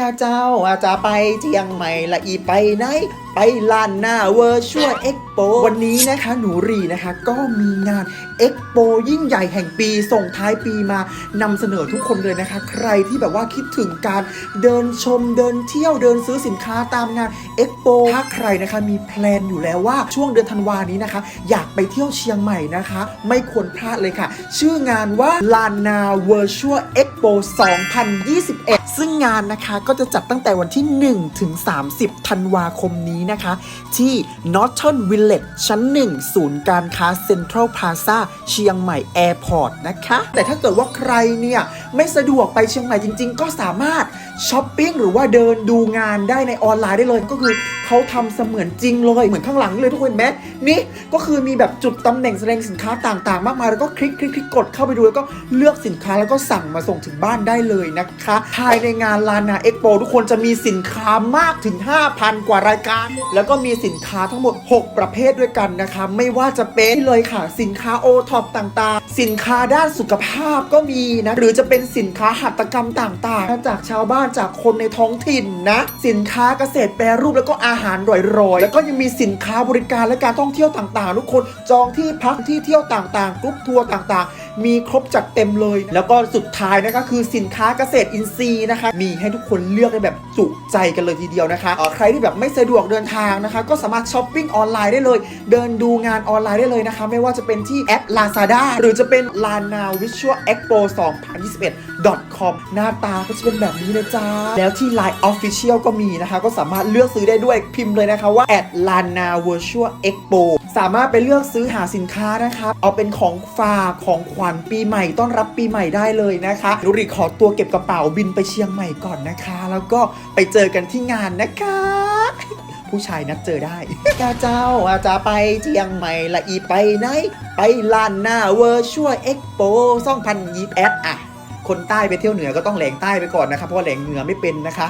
กาเจ้าอาจจะไปเจียงใหม่ละอีไปไหน ลานหน้าเวอร์ชวลเอ็กโปวันนี้นะคะหนูรีนะคะก็มีงานเอ็กโปยิ่งใหญ่แห่งปีส่งท้ายปีมานำเสนอทุกคนเลยนะคะ ใครที่แบบว่าคิดถึงการเดินชมเดินเที่ยวเดินซื้อสินค้าตามงานเอ็กโปถ้าใครนะคะมีแพลนอยู่แล้วว่าช่วงเดือนธันวานี้นะคะ อยากไปเที่ยวเชียงใหม่นะคะ ไม่ควรพลาดเลยค่ะ ชื่องานว่าลานนา Virtual Expo 2021 ซึ่งงานนะคะก็จะจัดตั้งแต่วันที่ 1 ถึง 30 ธันวาคมนี้นะคะ ที่ Northern Village ชั้น 1 ศูนย์การค้า Central Plaza เชียงใหม่ Airport นะคะ แต่ถ้าเกิดว่าใครเนี่ยไม่สะดวกไปเชียงใหม่จริง ๆ ก็สามารถช้อปปิ้งหรือว่าเดินดูงานได้ในออนไลน์ได้เลยก็คือเขาทำเสมือนจริงเลย เหมือนข้างหลังเลยทุกคนเห็นไหมนี่ก็คือมีแบบจุดตำแหน่งแสดงสินค้าต่างๆ มากมาย แล้วก็คลิกคลิกคลิกกดเข้าไปดูแล้วก็เลือกสินค้าแล้วก็สั่งมาส่งถึงบ้านได้เลยนะคะ ภายในงานลานาเอ็กโปทุกคนจะมีสินค้ามากถึง 5,000 กว่ารายการแล้วก็มีสินค้าทั้งหมด 6 ประเภทด้วยกันนะคะ ไม่ว่าจะเป็นเลยค่ะ สินค้าโอท็อปต่างๆ สินค้าด้านสุขภาพก็มีนะหรือจะเป็นสินค้าหัตถกรรมต่างๆ จากชาวบ้านจากคนในท้องถิ่นนะ สินค้าเกษตรแปรรูปแล้วก็อาหารร่อยๆ แล้วก็ยังมีสินค้าบริการและการท่องเที่ยวต่างๆ ทุกคนจองที่พักที่เที่ยวต่างๆกรุ๊ปทัวร์ต่างๆมีครบจัดเต็มเลย แล้วก็สุดท้ายนะคะคือสินค้าเกษตรอินทรีย์นะคะ มีให้ทุกคนเลือกได้แบบจุใจกันเลยทีเดียวนะคะใครที่แบบไม่สะดวกเดินทางนะคะ ก็สามารถช้อปปิ้งออนไลน์ได้เลย เดินดูงานออนไลน์ได้เลยนะคะ ไม่ว่าจะเป็นที่แอป Lazada หรือจะเป็น Lana Visual Expo 2021 com หน้าตาก็จะเป็นแบบนี้นะจ๊ะ แล้วที่ Line Official ก็มีนะคะ ก็สามารถเลือกซื้อได้ด้วยพิมพ์เลยนะคะว่า at Lana Virtual Expo สามารถไปเลือกซื้อหาสินค้านะคะ เอาเป็นของฝากของขวัญปีใหม่ต้อนรับปีใหม่ได้เลยนะคะนุริขอตัวเก็บกระเป๋าบินไปเชียงใหม่ก่อนนะคะ แล้วก็ไปเจอกันที่งานนะคะ ผู้ชายนัดเจอได้กาเจ้าอาจจะไปเชียงใหม่ละอีไปไหน ไปลานหน้า Virtual Expo 2021อะ คนใต้ไปเที่ยวเหนือก็ต้องแหลงใต้ไปก่อนนะคะเพราะว่าแหลงเหนือไม่เป็นนะคะ